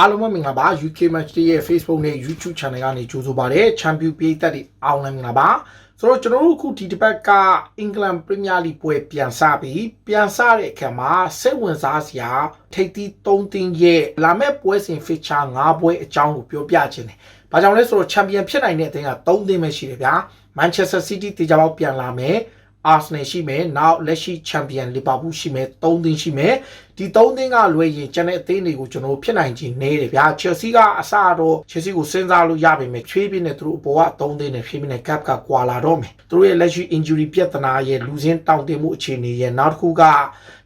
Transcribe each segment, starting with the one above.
အားလုံးပဲမင်္ဂလာပါ UK Match Day ရဲ့ Facebook နဲ့ YouTube Channel ကနေကြိုဆိုပါရစေ။ Champion ပြည်သက်တွေအားလုံးမင်္ဂလာပါ။ဆိုတော့ကျွန်တော်တို့အခုဒီတစ်ပတ်ကအင်္ဂလန်ပရီးမီယာလိပွဲပြန်စပြီးပြန်စတဲ့အခါမှာစိတ်ဝင်စားစရာထိပ်သီး၃သင်းရဲ့လာမယ့်ပွဲစဉ် feature ၅ပွဲအကြောင်းကိုပြောပြခြင်းတယ်။ဘာကြောင့်လဲဆိုတော့ Champion ဖြစ်နိုင်တဲ့အသင်းက၃သင်းပဲရှိတယ်ဗျာ။ Manchester City တေချာပေါက်ပြန်လာမယ်။ Arsenal ရှိမယ်နောက်လက်ရှိ Champion Liverpool ရှိမယ်၃သင်းရှိမယ်ဒီ၃သင်းကလွယ်ရင်ကျန်တဲ့အသင်းတွေကိုကျွန်တော်ဖြစ်နိုင်ခြင်းနေတယ်ဗျာ Chelsea ကအစတော့ Chelsea ကိုစဉ်းစားလို့ရပါမယ်ချွေးပြင်းနဲ့သူတို့အပေါ်က၃သင်းနဲ့ဖြည့်ပြင်းနဲ့ cap ကကွာလာတော့မယ်သူတို့ရဲ့လက်ရှိ injury ပြဿနာရဲ့လူစင်းတောင့်တင်မှုအခြေအနေရဲ့နောက်တစ်ခုက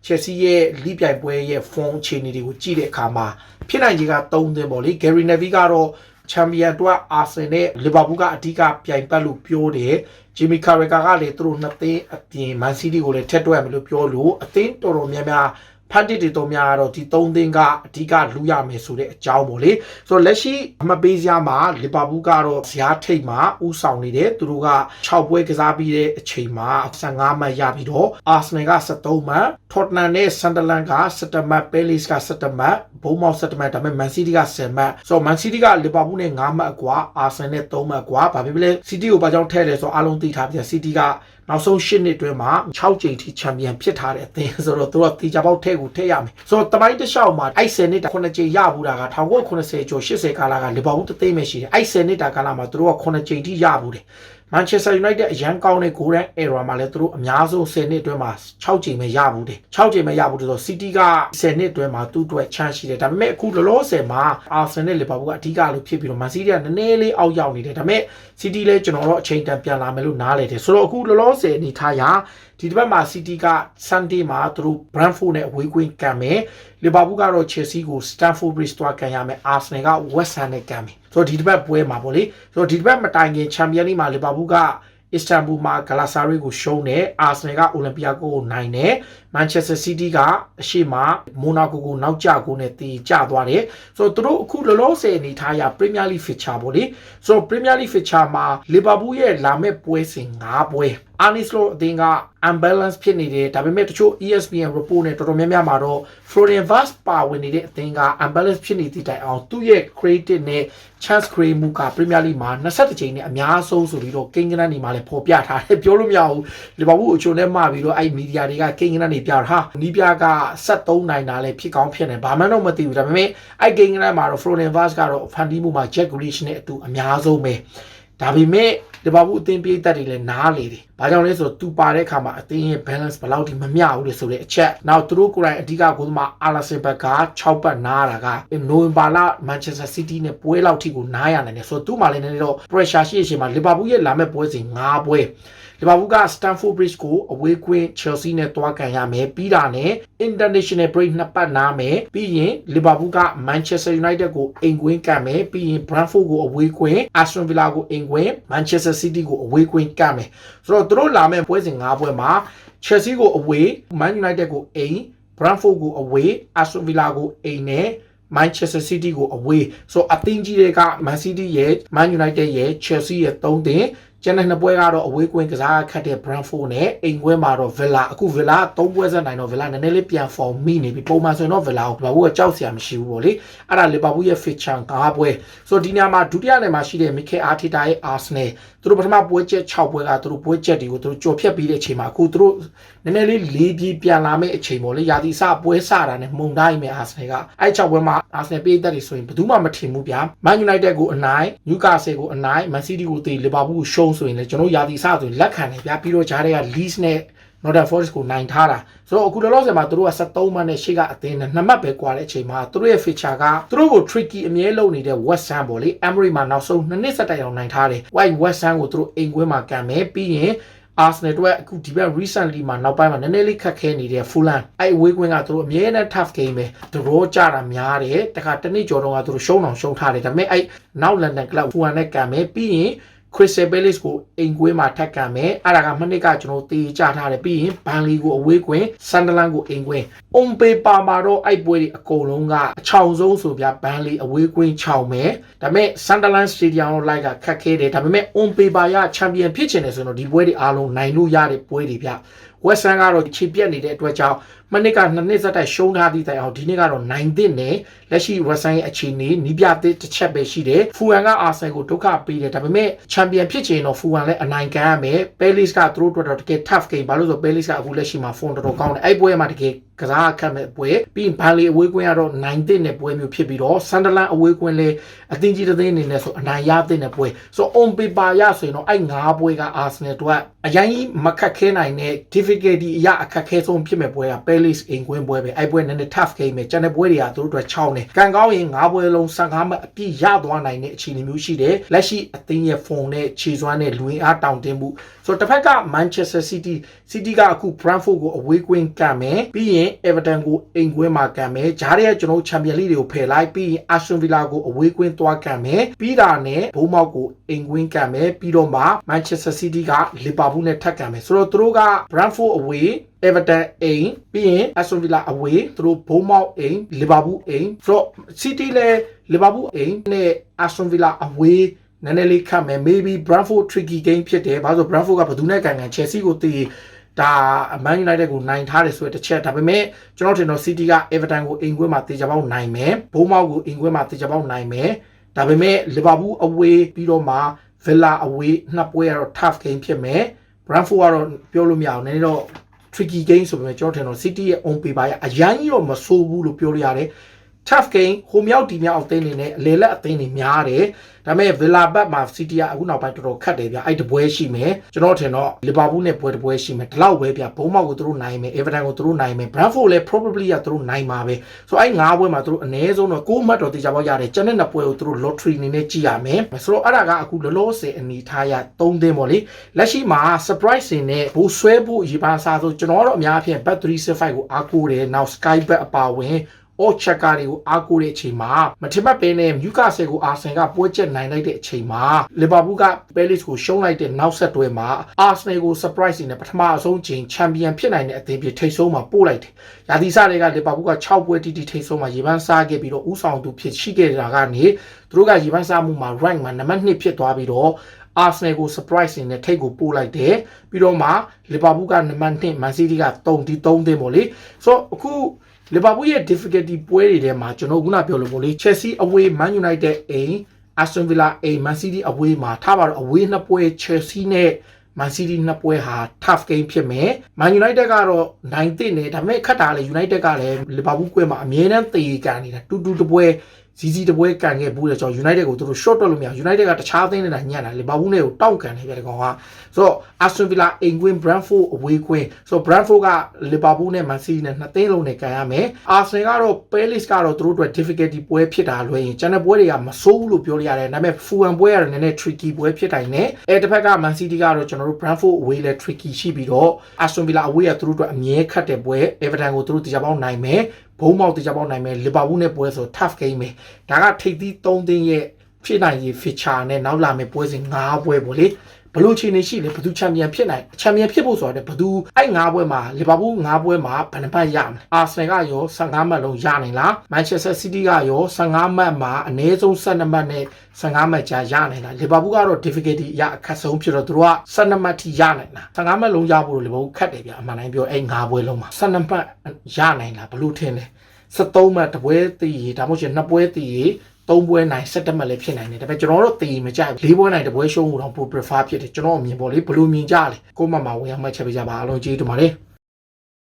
Chelsea ရဲ့လိပြိုင်ပွဲရဲ့ form အခြေအနေတွေကိုကြည့်တဲ့အခါမှာဖြစ်နိုင်ခြင်းက၃သင်းပေါ့လေ Gary Neville ကတော့ ချန်ပီယံတော့အာဆင်နဲ့လီဗာပူးကအဓိကပြိုင်ပတ်လို့ပြောတယ်ဂျီမီကာရီကာကလည်းသူတို့နှစ်သင်းအပြင်မန်စီးတီးကိုလည်းထက်တွက်မယ်လို့ပြောလို့အသင်းတော်တော်များများ ဖတ်တစ်တွေတော်များကတော့ဒီ၃သင်းကအဓိကလူရမယ်ဆိုတဲ့အကြောင်းပေါ့လေဆိုတော့လက်ရှိအမပေးစရာမှာလီဗာပူးကတော့ဇာတ်ထိတ်မှာဥဆောင်နေတယ်သူတို့က6ပွဲကစားပြီးတဲ့အချိန်မှာ15မှတ်ရပြီးတော့အာဆနယ်က73မှတ်ထော့တနမ်နဲ့ဆန်ဒလန်က17မှတ်ပဲလစ်က17မှတ်ဘုံမောက်17မှတ်ဒါပေမဲ့မန်စီးတီးက10မှတ်ဆိုတော့မန်စီးတီးကလီဗာပူးနဲ့9မှတ်အကွာအာဆနယ်နဲ့3မှတ်အကွာဘာဖြစ်လဲစီးတီးကိုဘာကြောင့်ထည့်လဲဆိုတော့အားလုံးသိထားပြီစီးတီးက နောက်ဆုံး၈နှစ်အတွင်းမှာ6ကြိမ်ထိချန်ပီယံဖြစ်ထားတဲ့အသင်းဆိုတော့သူကတီချာပေါက်ထဲကိုထည့်ရမယ်ဆိုတော့တမိုင်းတစ်လျှောက်မှာအဲ့10နှစ်9ကြိမ်ရဘူးတာက1990ကျော်80ကာလကလီဗာပူးတသိမ်းပဲရှိတယ်အဲ့10နှစ်တာကာလမှာသူတို့က9ကြိမ်ထိရဘူးတယ် Manchester United အရန်ကောင်းတဲ့ Golden Era မှာလည်းသူတို့အများဆုံး10နှစ်အတွင်းမှာ6ကြိမ်ပဲရဘူးတယ်6ကြိမ်ပဲရဘူးတယ်ဆိုတော့ City က10နှစ်အတွင်းမှာသူ့အတွက် chance ရှိတယ်ဒါပေမဲ့အခုလောလောဆယ်မှာ Arsenal နဲ့ Liverpool ကအဓိကလို့ဖြစ်ပြီးတော့ Man City ကနည်းနည်းလေးအောက်ရောက်နေတယ်ဒါပေမဲ့ City လည်းကျွန်တော်တို့အချိန်တန်ပြန်လာမယ်လို့နားလည်တယ်ဆိုတော့အခုလောလောဆယ်အနေထားရာ ဒီတစ်ပတ်မှာ City က Sunday မှာသူတို့ Brentford နဲ့အဝေးကွင်းကန်မယ်။ Liverpool ကတော့ Chelsea ကို Stamford Bridge တွားကန်ရမယ်။ Arsenal က West Ham နဲ့ကန်မယ်။ဆိုတော့ဒီတစ်ပတ်ပွဲမှာပေါ့လေ။ဆိုတော့ဒီတစ်ပတ်မတိုင်ခင် Champions League မှာ Liverpool ကအစ္စတန်ဘူလ်မှာဂလာဆာရီကိုရှုံးတယ်အာဆနယ်ကအိုလံပီယာကိုကိုနိုင်တယ်မန်ချက်စတာစီးတီးကအရှိမမိုနာကိုကိုနောက်ကျကိုနဲ့တီကျသွားတယ်ဆိုတော့သူတို့အခုလောလောဆယ်အနေထားရပရီးမီးယားလိဖစ်ချာပေါ့လေဆိုတော့ပရီးမီးယားလိဖစ်ချာမှာလီဗာပူးရဲ့လာမဲ့ပွဲစဉ်၅ပွဲ အာနီစလိုအသင်းက unbalance ဖြစ်နေတယ်ဒါပေမဲ့တချို့ ESPN report နဲ့တော်တော်များများမှာတော့ Florian Vaz ပါဝင်နေတဲ့အသင်းက unbalance ဖြစ်နေသည့်တိုင်အောင်သူ့ရဲ့ creative နဲ့ chance create မှုက Premier League မှာ20ချိန်နဲ့အများဆုံးဆိုပြီးတော့ကိန်းကနန်းနေမှာလည်းပေါ်ပြထားတယ်ပြောလို့မရဘူးလီဗာပူးအချိုနဲ့မှပြီးတော့အဲ့မီဒီယာတွေကကိန်းကနန်းနေပြတာဟာနီးပြက73နိုင်တာလည်းဖြစ်ကောင်းဖြစ်နေဘာမှတော့မသိဘူးဒါပေမဲ့အဲ့ကိန်းကနန်းမှာတော့ Florian Vaz ကတော့ဖန်တီးမှုမှာ Jack Grealish နဲ့အတူအများဆုံးပဲဒါပေမဲ့ လီဗာပူးအသင်းပြေးသက်တွေလည်းနားလေတယ်။ဘာကြောင့်လဲဆိုတော့သူပါတဲ့အခါမှာအသင်းရဲ့ balance ဘယ်လောက်ထိမမျှဘူးလေဆိုတဲ့အချက်။နောက်သူတို့ကိုယ်တိုင်အဓိကကိုယ်သမားအာလာဆင်ဘက်က6ပတ်နားတာကနိုဝင်ဘာလ Manchester City နဲ့ပွဲလောက်ထိကိုနားရနိုင်တယ်ဆိုတော့သူ့မှာလည်းနည်းနည်းတော့ pressure ရှိအချိန်မှာလီဗာပူးရဲ့လာမဲ့ပွဲစဉ်5ပွဲလီဗာပူးက Stamford Bridge ကိုအဝေးကွင်း Chelsea နဲ့တွားကန်ရမယ်ပြီးတာနဲ့ International Break နှစ်ပတ်နားမယ်ပြီးရင်လီဗာပူးက Manchester United ကိုအိမ်ကွင်းကန်မယ်ပြီးရင် Brentford ကိုအဝေးကွင်း Aston Villa ကိုအိမ်ကွင်း Manchester City ကိုအဝေးကွင်းကန်မယ်ဆိုတော့သူတို့လာမယ့်ပွဲစဉ်၅ပွဲမှာ Chelsea ကိုအဝေး Man United ကိုအိမ် Brentford ကိုအဝေး Aston Villa ကိုအိမ်နဲ့ Manchester City ကိုအဝေးဆိုအသင်းကြီးတွေက Man City ရဲ့ Man United ရဲ့ Chelsea ရဲ့၃သင်း ကျန်တဲ့နှစ်ပွဲကတော့အဝေးကွင်းကစားခတ်တဲ့ Brentford နဲ့အိမ်ကွင်းမှာတော့ Villa အခု Villa ၃ပွဲဆက်နိုင်တော့ Villa နည်းနည်းလေးပြန် form မိနေပြီပုံမှန်ဆိုရင်တော့ Villa ကို Liverpool ကကြောက်စရာမရှိဘူးပေါ့လေအဲ့ဒါ Liverpool ရဲ့ fixture ၅ပွဲဆိုတော့ဒီညမှာဒုတိယနေမှာရှိတဲ့ Mikel Arteta ရဲ့ Arsenal သူတို့ပထမပွဲချက်6ပွဲကသူတို့ပွဲချက်တွေကိုသူတို့ကြော်ဖြတ်ပြီးတဲ့အချိန်မှာအခုသူတို့နည်းနည်းလေးလေးပြေးပြန်လာမယ့်အချိန်ပေါ့လေရာသီစပွဲစတာနဲ့မုံတိုင်းမဲ့ Arsenal ကအဲ့6ပွဲမှာ Arsenal ပြေးသက်တွေဆိုရင်ဘယ်သူမှမထင်ဘူးဗျာ Man United ကိုအနိုင် Newcastle ကိုအနိုင် Man City ကိုတေ Liverpool ကိုရှုံးဆိုရင်လည်းကျွန်တော်ရာသီစဆိုရင်လက်ခံတယ်ဗျာပြီးတော့ဂျားတွေက Leeds နဲ့ Northern Forest ကိုနိုင်ထားတာဆိုတော့အခုလောလောဆယ်မှာသူတို့က73မှတ်နဲ့ရှေ့ကအသင်းနဲ့နှစ်မှတ်ပဲကွာတဲ့အချိန်မှာသူတို့ရဲ့ feature ကသူတို့ကို tricky အမြဲလုပ်နေတဲ့ West Ham ပေါ့လေ Emery မှာနောက်ဆုံးနှစ်နှစ်ဆက်တိုက်အောင်နိုင်ထားတယ် White West Ham ကိုသူတို့အိမ်ကွင်းမှာကန်မယ်ပြီးရင် Arsenal တို့အခုဒီဘက် recently မှာနောက်ပိုင်းမှာနည်းနည်းလေးခက်ခဲနေတဲ့ Fulham အဲ့ဝေးကွင်းကသူတို့အမြဲတမ်း tough game ပဲသူတို့ကြတာများတယ်တခါတနည်းကျော်တော့ကသူတို့ရှုံးအောင်ရှုံးထားတယ်ဒါပေမဲ့အဲ့နောက် London Club Fulham နဲ့ကန်မယ်ပြီးရင် Crystal Palace ကိုအိမ်ကွင်းမှာထပ်ကန်မယ်အဲ့ဒါကမနစ်ကကျွန်တော်တေးကြထားတယ်ပြီးရင်ဘန်လီကိုအဝေးကွင်း Sunderland ကိုအိမ်ကွင်း on paper မှာတော့အဲ့ပွဲတွေအကုန်လုံးကအချောင်ဆုံးဆိုပြဘန်လီအဝေးကွင်း6မယ်ဒါပေမဲ့ Sunderland Stadium လိုက်ကခက်ခဲတယ်ဒါပေမဲ့ on paper ရ champion ဖြစ်ချင်တယ်ဆိုတော့ဒီပွဲတွေအားလုံးနိုင်လို့ရတဲ့ပွဲတွေဗျ West Ham ကတော့ခြေပြက်နေတဲ့အတွက်ကြောင့်မနစ်ကနှစ်နှစ်ဆက်တိုက်ရှုံးထားသည့်တိုင်အောင်ဒီနေ့ကတော့နိုင်သင့်တယ်လက်ရှိရက်ဆိုင်ရဲ့အခြေအနေနီးပြသစ်တစ်ချက်ပဲရှိတယ်ဖူဟန်ကအာဆန်ကိုဒုက္ခပေးတယ်ဒါပေမဲ့ချန်ပီယံဖြစ်ချင်တော့ဖူဟန်လည်းအနိုင်ခံရမယ်ပဲလစ်ကသူတို့အတွက်တော့တကယ် tough game ဘာလို့ဆိုပဲလစ်ကအခုလက်ရှိမှာ form တော်တော်ကောင်းတယ်အဲ့ပွဲမှာတကယ်ကစားအခက်မဲ့ပွဲပြီးရင်ဘန်လီအဝေးကွင်းကတော့နိုင်တဲ့နဲ့ပွဲမျိုးဖြစ်ပြီးတော့ဆန်ဒလန်အဝေးကွင်းလည်းအသင်းကြီးတစ်သင်းအနေနဲ့ဆိုအနိုင်ရတဲ့နဲ့ပွဲဆို on paper ရဆိုရင်တော့အဲ့၅ပွဲက Arsenal တို့ကအရင်ကြီးမခက်ခဲနိုင်တဲ့ difficulty အရအခက်ခဲဆုံးဖြစ်မဲ့ပွဲက Palace အိမ်ကွင်းပွဲပဲအဲ့ပွဲနည်းနည်း tough game ပဲကျန်တဲ့ပွဲတွေကသူတို့အတွက်ချောင်းတယ်ကံကောင်းရင်၅ပွဲလုံး15မှတ်အပြည့်ရသွားနိုင်တဲ့အခြေအနေမျိုးရှိတယ်လက်ရှိအသင်းရဲ့ form နဲ့ခြေစွမ်းနဲ့လူဝင်အားတောင့်တင်းမှုဆိုတော့တစ်ဖက်က Manchester City City ကအခု Brentford ကိုအဝေးကွင်းကံမယ်ပြီးရင် Everton ကိုအိမ်ကွင်းမှာကံမယ်ဂျားရဲကျွန်တော် Champions League တွေကိုဖယ်လိုက်ပြီးရင် Aston Villa ကိုအဝေးကွင်းသွားကံမယ်ပြီးတာနဲ့ဘုံမောက်ကိုအိမ်ကွင်းကံမယ်ပြီးတော့မှ Manchester City က Liverpool နဲ့ထပ်ကံမယ်ဆိုတော့သူတို့က Brentford အဝေး Everton အိမ်ပြီးရင် Aston Villa အဝေးသူတို့ဘုံမောက်အိမ် Liverpool အိမ်ဆိုတော့ City လည်း Liverpool အိမ်နဲ့ Aston Villa အဝေးနည်းနည်းလေးခတ်မယ် maybe Brentford tricky game ဖြစ်တယ်ဘာလို့ဆို Brentford ကဘယ်သူနဲ့ကန်ကန် Chelsea ကိုတီးဒါ Man United ကိုနိုင်ထားတယ်ဆိုတဲ့တစ်ချက်ဒါပေမဲ့ကျွန်တော်ထင်တော့ City က Everton ကိုအိမ်ခွင်းမှာတေချာပေါက်နိုင်မယ်ဘုံမောက်ကိုအိမ်ခွင်းမှာတေချာပေါက်နိုင်မယ်ဒါပေမဲ့ Liverpool အဝေးပြီးတော့မှ Villa အဝေးနှစ်ပွဲကတော့ tough game ဖြစ်မယ် Brentford ကတော့ပြောလို့မရအောင်နည်းနည်းတော့ tricky game ဆိုပေမဲ့ကျွန်တော်ထင်တော့ City ရဲ့ on paper ရအရင်ကြီးတော့မဆိုးဘူးလို့ပြောလို့ရတယ် tough game ဟိုမြောက်ဒီမြောက်အသင်းတွေနဲ့အလေလက်အသင်းတွေများတယ်ဒါပေမဲ့ Villa ဘက်မှာ City ကအခုနောက်ပိုင်းတော်တော်ခတ်တယ်ဗျအဲ့တပွဲရှိမယ်ကျွန်တော်ထင်တော့ Liverpool နဲ့ပွဲတပွဲရှိမယ်ဒီလောက်ပဲဗျဘုံမောက်ကိုသူတို့နိုင်မယ် Everton ကိုသူတို့နိုင်မယ် Brentford လည်း probably ကသူတို့နိုင်မှာပဲဆိုတော့အဲ့၅ပွဲမှာသူတို့အနည်းဆုံးတော့6မှတ်တော့တေချာပေါက်ရတယ်ကျန်တဲ့နှစ်ပွဲကိုသူတို့ lottery အနေနဲ့ကြည့်ရမယ်ဆိုတော့အဲ့ဒါကအခုလောလောဆယ်အနေထားရ3သင်းပေါ့လေလက်ရှိမှာ surprise တွေနဲ့ဘူဆွဲဖို့ရေပါစားဆိုကျွန်တော်တော့အများအပြား bet 365ကိုအားကိုးတယ်နောက် sky bet အပါဝင် အော်ချက်ကာတွေကိုအားကိုးတဲ့အချိန်မှာမထင်မှတ်ပဲနဲ့မြူကာဆယ်ကိုအာဆင်ကပွဲချက်နိုင်လိုက်တဲ့အချိန်မှာလီဗာပူးကပဲလစ်ကိုရှုံးလိုက်တဲ့နောက်ဆက်တွဲမှာအာဆနယ်ကို surprise နဲ့ပထမအဆုံးချိန်ချန်ပီယံဖြစ်နိုင်တဲ့အသင်းဖြစ်ထိတ်ဆုံးမှာပို့လိုက်တယ်။ရာသီစတွေကလီဗာပူးက6ပွဲတီတီထိတ်ဆုံးမှာရေပန်းစားခဲ့ပြီးတော့ဥဆောင်သူဖြစ်ရှိခဲ့တာကနေသူတို့ကရေပန်းစားမှုမှာ rank မှာနံပါတ်2ဖြစ်သွားပြီးတော့ Arsenal ကို surprise နဲ့ထိတ်ကိုပို့လိုက်တယ်ပြီးတော့မှ Liverpool ကနံပါတ်2 Man City က3ဒီ3သင်းပေါ့လေဆိုတော့အခု လီဗာပူးရဲ့ difficulty ပွဲတွေထဲမှာကျွန်တော်ခုနပြောလို့ပေါ့လေ Chelsea away Man United အိမ် Aston Villa အိမ် Man City away မှာထားပါတော့ away နှစ်ပွဲ Chelsea နဲ့ Man City နှစ်ပွဲဟာ tough game ဖြစ်မယ် Man United ကတော့နိုင်တဲ့နေဒါပေမဲ့ခတ်တာလေ United ကလည်း Liverpool ကွဲမှာအမြဲတမ်းတေကန်နေတာတူတူတပွဲ ဇီဇီတပွဲကန်ခဲ့ဘူးလေကျွန်တော် United ကိုသူတို့ short တော့လို့မရ United ကတခြားအသင်းနဲ့ညံ့တာ Liverpool နဲ့ကိုတောက်ကန်နေပြတဲ့ကောင်ကဆိုတော့ Aston Villa အိမ်ကွင်း Brentford အဝေးကွင်းဆိုတော့ Brentford က Liverpool နဲ့ Man City နဲ့နှစ်သင်းလုံးနဲ့ကန်ရမယ် Arsenal ကတော့ Palace ကတော့သူတို့အတွက် difficulty ပွဲဖြစ်တာလွှဲရင်ကျန်တဲ့ပွဲတွေကမဆိုးဘူးလို့ပြောလို့ရတယ်ဒါပေမဲ့ Fulham ပွဲကတော့နည်းနည်း tricky ပွဲဖြစ်တိုင်းနဲ့အဲတစ်ဖက်က Man City ကတော့ကျွန်တော်တို့ Brentford အဝေးလဲ tricky ရှိပြီးတော့ Aston Villa အဝေးကသူတို့အတွက်အမြဲခတ်တဲ့ပွဲ Everton ကိုသူတို့တရားပေါက်နိုင်မယ် ဘုံမောက်တရားပေါက်နိုင်မယ် Liverpool နဲ့ပွဲဆို tough game ပဲဒါကထိပ်သီး3သင်းရဲ့ဖြစ်နိုင်ရေး feature နဲ့နောက်လာမယ့်ပွဲစဉ်5ပွဲပေါ့လေ ဘလို့ချီနေရှိလဲဘသူချန်ပီယံဖြစ်နိုင်ချန်ပီယံဖြစ်ဖို့ဆိုတော့ဘသူအဲ့၅ပွဲမှာလီဗာပူး၅ပွဲမှာဘယ်နှပတ်ရမလဲအာဆနယ်ကရော15မှတ်လုံးရနိုင်လားမန်ချက်စတာစီးတီးကရော15မှတ်မှာအနည်းဆုံး12မှတ်နဲ့15မှတ်ကြာရနိုင်လားလီဗာပူးကတော့ difficulty အရအခက်ဆုံးဖြစ်တော့သူတို့က12မှတ်ထိရနိုင်လား15မှတ်လုံးရဖို့လီဗာပူးခက်တယ်ဗျအမှန်တိုင်းပြောအဲ့၅ပွဲလုံးမှာ12မှတ်ရနိုင်လားဘလို့ထင်လဲ73မှတ်တပွဲတည်ဒါမှမဟုတ်ရင်2ပွဲတည် သုံးပွဲနိုင်17မှတ်လည်းဖြစ်နိုင်တယ်ဒါပေမဲ့ကျွန်တော်တို့တည်မကြိုက်၄ပွဲနိုင်တပွဲရှုံးဖို့တော့ပို prefer ဖြစ်တယ်ကျွန်တော်အမြင်ပေါ့လေဘယ်လိုမြင်ကြလဲကိုမမဝင်အောင်မှတ်ချက်ပေးကြပါအားလုံးကျေးဇူးတင်ပါတယ်